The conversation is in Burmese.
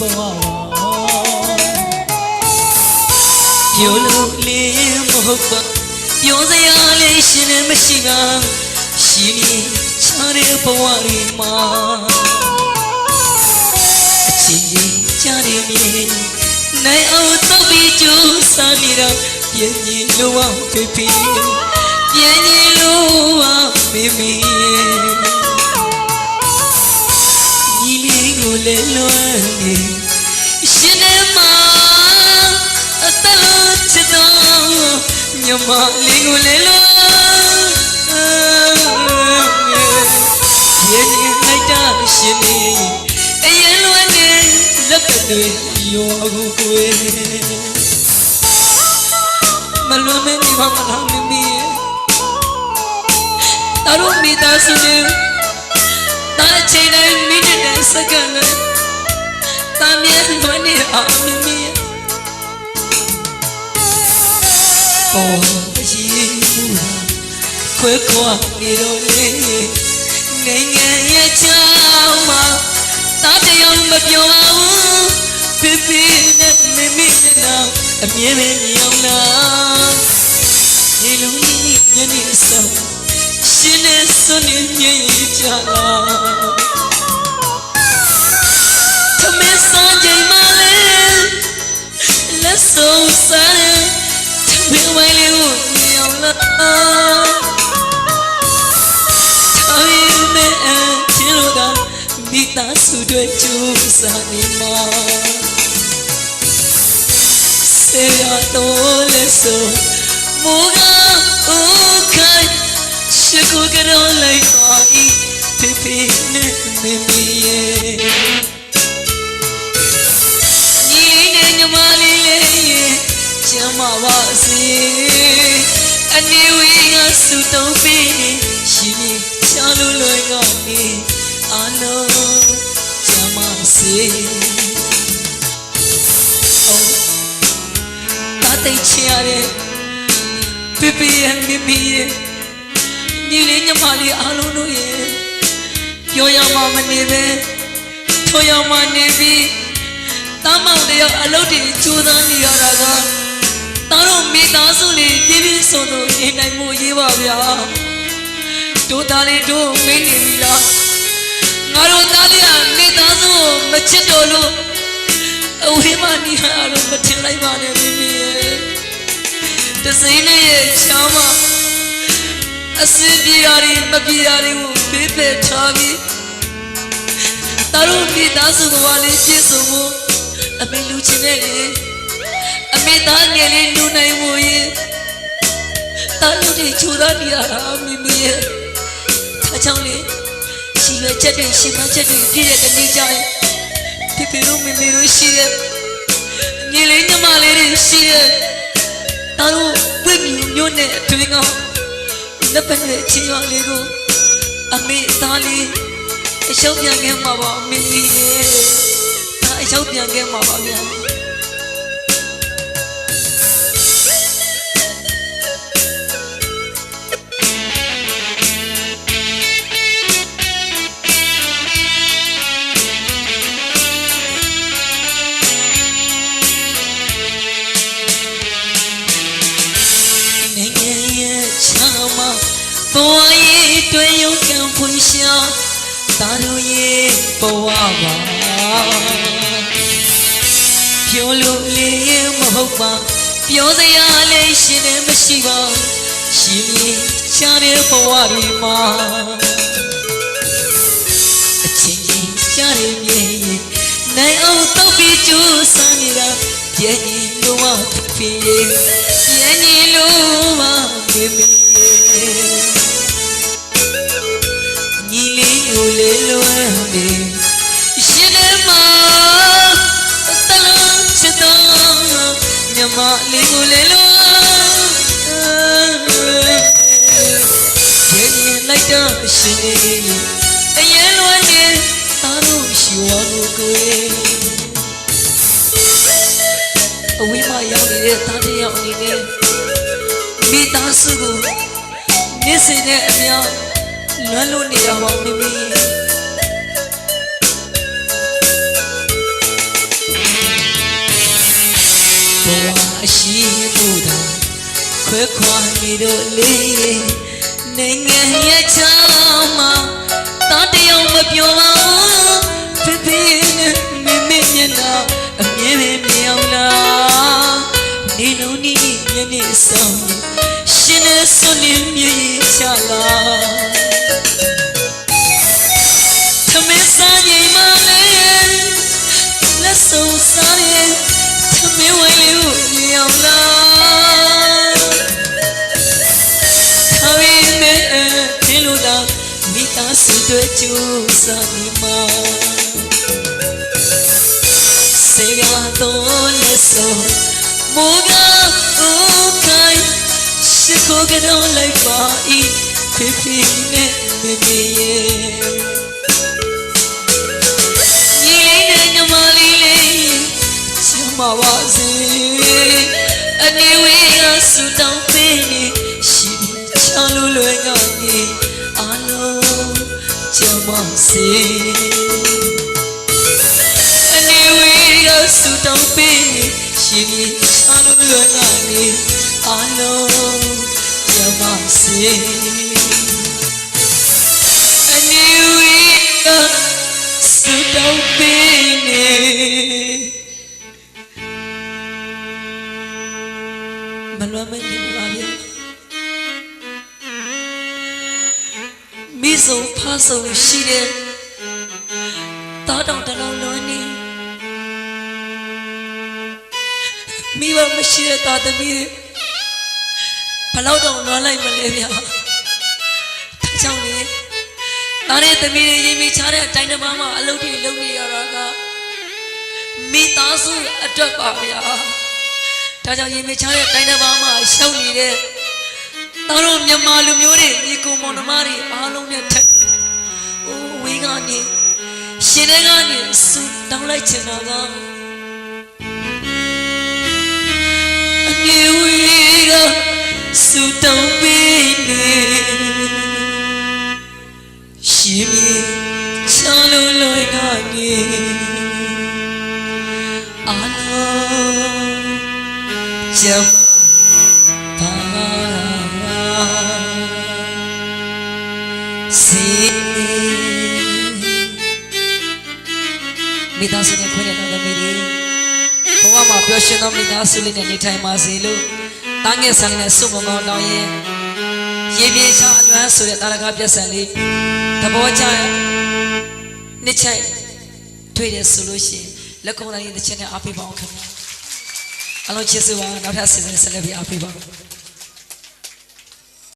ဘဝပါပြောလို့လေးမဟုတ်ပါပြောစရာလေးရှင်လည်းမရှိပါရှင်နေချားတဲ့ဘဝတွေမှာအချင်းချင်းကြားရမြင်နိုင်အောင်တော့ပြီးကြိုးစားနေတာပြည့်ညင်လို့အောင်ဖေဖေပြည့်ညင်လို့အောင်မေမေ ကိုလည်းလွမ်းနေရှင်နေမှာအတလို့ချစ်တော်မြမလေးကိုလည်းလွမ်းပြည့်ညင်လိုက်တာရှင်နေအရင်လွမ်းနေလက်ကတွေရောကိုကိုယ်မလွန်မနေပါမလားမမီးတာတို့မိသားစုတွေ တာအချိန်တိုင်းမိနစ်တိုင်းစက္ကန့်တိုင်းတာမြဲလွန်နေအောင်မမီးပေါ်ရှိမှုခွဲခွာနေတော့လေနိုင်ငံရဲ့ချောင်းမှာတာတယောက်မပြောပါဘူးဖေဖေနဲ့မမီးနဲ့တော့အမြဲပဲညောင်းလာဒီလူကြီးညနေဆောင်ရှင်နဲ့စွန်နေမြင် စုတွေကျူးစားနေမှာစေရတော့လဲဆိုမူကဦးခိုင်ရှိကိုကြောလိုက်ပါဤဖေဖေနဲ့မေမီရဲ့ညီလေးနဲ့ညီမလေးလေးကျမ်းမာပါစေအနေဝေးကစုတုံးပြီးရှင်နေချာလို့လွယ်ကနေအလုံးကျမ်း မာစေတာတိတ်ချရတဲ့ပြပြရဲ့မိမိရဲ့ညီလေးညီမလေးအားလုံးတို့ရဲ့ပြောရမှမနေပဲထိုရမှနေပြီးတမောင်တယောက်အလုပ်တွေကြိုးစားနေရတာကတာတို့မိသားစုလေးပြည့်ပြည့်စုံစုံနေနိုင်မှုရေးပါဗျာတို့သားလေးတို့မင်းနေပြီလားငါတို့သားလေးက မိသားစုကိုမချစ်တော်လို့အဝေးမနီးဟာတော့မထင်လိုက်ပါနဲ့မိမိရဲ့တစိမ့်လေးရဲ့ချာမအစင်ပြေရတယ်မပြေရတယ်ကိုဖေးဖယ်ထားပြီးတာတို့မိသားစုကလေးပြည့်စုံဖို့အမေလူချင်းနဲ့လေအမေသားငယ်လေးလူနိုင်ဖို့ရဲ့တာတို့တွေချူသားနေရတာမိမိရဲ့ဒါကြောင့်လေ ရှိရွယ်ချက်တွေရှင်မချက်တွေပြည့်တဲ့တနေ့ကျရင်ဖေဖေတို့မေမေတို့ရှိတဲ့ညီလေးညီမလေးတွေရှိတဲ့တာတို့ဝိမြူမျိုးနဲ့အတွင်းကလက်ပတ်ရဲ့ချင်းရွာလေးကိုအမေသားလေးအရှုံးပြန်ခဲ့မှာပါမေမေရဲ့ဒါအရှုံးပြန်ခဲ့မှာပါဗျာ ဘဝရဲ့တွေ့ရုံကံဖွင့်ရှာသာတို့ရဲ့ဘဝပါပြောလို့လေးမဟုတ်ပါပြောစရာလေးရှင်လည်းမရှိပါရှင်ကြီးချားတဲ့ဘဝဒီမှာအချင်းချင်းကြားရမြင်နိုင်အောင်တော့ပြီးကြိုးစားနေတာပြည့်ရင်လို့မဖြစ်ရဲ့ပြည့်ရင်လို့မမေမေ ညီလေးကိုလေလွမ်းနေရှင်နေမှာတလုံးချစ်တော်မြမလေးကိုလေလွမ်းပြည့်ရင်လိုက်တော့ရှင်နေအရင်လွမ်းနေသားတို့ရှိဝါလို့ကိုယ်အဝိမရောက်နေတဲ့သားတစ်ယောက်အနေနဲ့မိသားစုကိုနေ့စဉ်နဲ့အမျှ လွမ်းလို့နေရပါမိမိဘဝအရှိမှုသာခွဲခွာနေတော့လေနိုင်ငံရဲ့ချမ်းမှာတာတယောက်မပြောပါဘူးဖေဖေနဲ့မေမေမျက်နှာအမြဲပဲမြောင်လားနေလုံးနီးညနေဆောင်ရှင်နဲ့ဆွနေမြေချလာ ဆုံးစားရဲ့သမင်းဝဲလေးကိုမြောင်လားခဝေးမဲ့ခင်းလို့သာမိသားစုတွေကျူးစာနေမှာစေရတော့လက်စောမိုးကအိုးခိုင်ရှိခိုးကတော့လိုက်ပါဤဖေဖေနဲ့မေမေ ချမ်းပါစေအနေဝေးကဆူတောင်းပေးနေရှိချောင်းလူလွယ်ကနေအလုံးချမ်းပါစေအနေဝေးကဆူတောင်းပေးနေမလွမ်းမနေပါဗျာ မိစုံဖားစုံရှိတဲ့တားတောင်တလုံးလွန်းနေမိဘမရှိတဲ့တာသမီးတွေဘယ်လောက်တောင်လွမ်းလိုက်မလဲဗျာဒါကြောင့်လေ။ဒါနဲ့သမီးတွေရင်မိချတဲ့အတိုင်းတစ်ပါးမှာအလုပ်တွေလုပ်နေရတာကမိသားစုအတွက်ပါဗျာ။ဒါကြောင့်ရင်မိချတဲ့အတိုင်းတစ်ပါးမှာရှောက်နေတဲ့ သားတို့မြန်မာလူမျိုးတွေညီကိုမောင်နှမတွေအားလုံးနဲ့ထက်။အိုးဝေးကနေရှင်တဲ့ကနေစူတောင်းလိုက်ချင်တာကအပြေဝေးကစူတောင်း မိသားစုနဲ့ခွင့်ရတဲ့သမီးတွေဘဝမှာပျော်ရွှင်သောမိသားစုလေးနဲ့နေထိုင်ပါစေလို့တားငယ်ဆန်လေးနဲ့စုပုံကောင်းတောင်းရင်ရေပြေချအလွမ်းဆိုတဲ့တာရကပြက်ဆန်လေးသဘောကျနှစ်ချိုက်တွေ့တယ်ဆိုလို့ရှိရင်လက်ကုံလိုက်ရင်တစ်ချက်နဲ့အားပေးပါအောင်ခင်ဗျာအလုံးချစ်စုပါနောက်ထပ်စီစဉ်ဆက်လက်ပြီးအားပေးပါဦး